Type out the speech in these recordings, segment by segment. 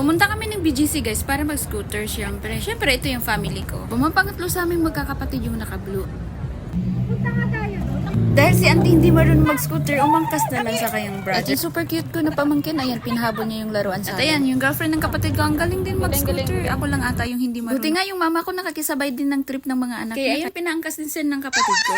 Pumunta kami ng BGC guys para mag-scooter syempre. Syempre ito yung family ko. Pumapangatlo sa aming magkakapatid yung naka-blue. Dahil si auntie hindi marunong mag-scooter, umangkas na lang sa kayang brother. At yung super cute ko na pamangkin, ayan, pinahabol niya yung laruan sa At ayan, yung girlfriend ng kapatid ko, ang galing din mag-scooter. Ako lang ata yung hindi marunong. Buti nga yung mama ko nakakisabay din ng trip ng mga anak Kaya ayun, pinaangkas din sila ng kapatid ko.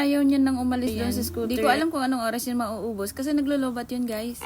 Ayaw niya nang umalis doon sa scooter. Di ko alam kung anong oras yun mauubos kasi naglolobat yun guys.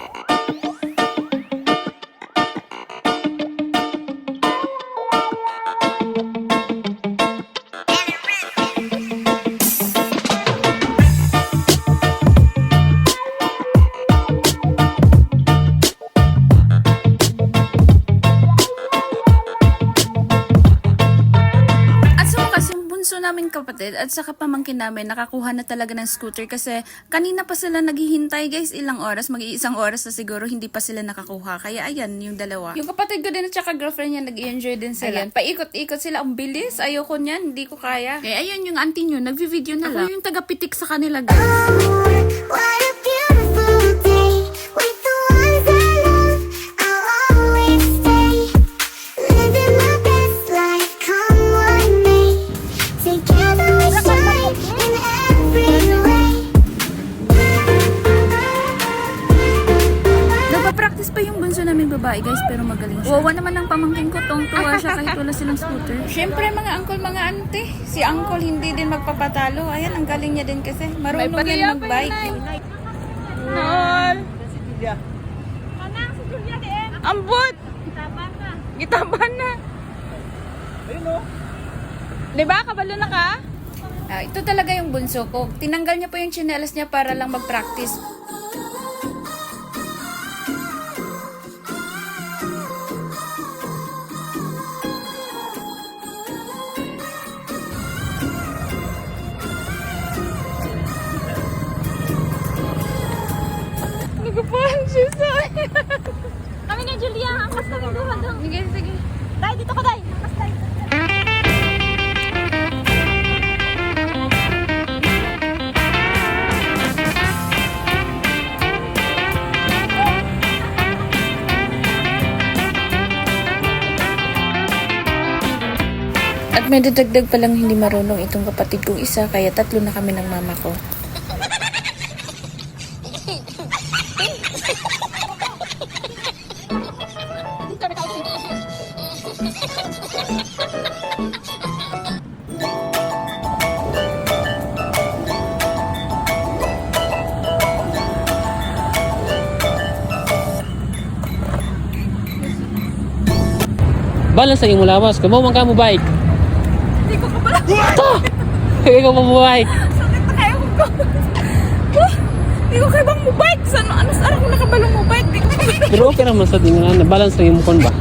Bunso namin kapatid at saka pamangkin namin nakakuha na talaga ng scooter kasi kanina pa sila naghihintay guys ilang oras, mag-iisang oras na siguro hindi pa sila nakakuha. Kaya ayan, yung dalawa. Yung kapatid ko din at saka girlfriend niya nag-enjoy din sila. Ayan, paikot-ikot sila. Ang bilis. Ayoko niyan. Hindi ko kaya. Kaya ayun yung auntie nyo, nagvi-video na lang. Ako yung taga-pitik sa kanila guys. What Nagpa-practice pa yung bunso naming babae guys, pero magaling siya. Wawa naman ang pamangkin ko, tong-tuwa siya kahit wala silang scooter. Siyempre mga uncle, mga ante, si uncle hindi din magpapatalo. Ayan, ang galing niya din kasi. Marunong yan mag-bike. Nol. Ambot. Gitaban na. Ayun o. Diba? Kabalo na ka? Ah, ito talaga yung bunso ko. Tinanggal niya po yung chinelas niya para lang mag-practice. At may dadagdag palang hindi marunong itong kapatid kong isa, kaya tatlo na kami ng mama ko. Balance lagi mo lawas. Kamu man mo bike. Hindi ko kabalo. Ta! Ikaw mo mo bike. Sakit na kayo ko. Hindi ko kayo bang mobike. Saan, ano saan ako nakabalong mobike? Di ko Pero okay naman sa tingnan na balance lagi mo kon ba.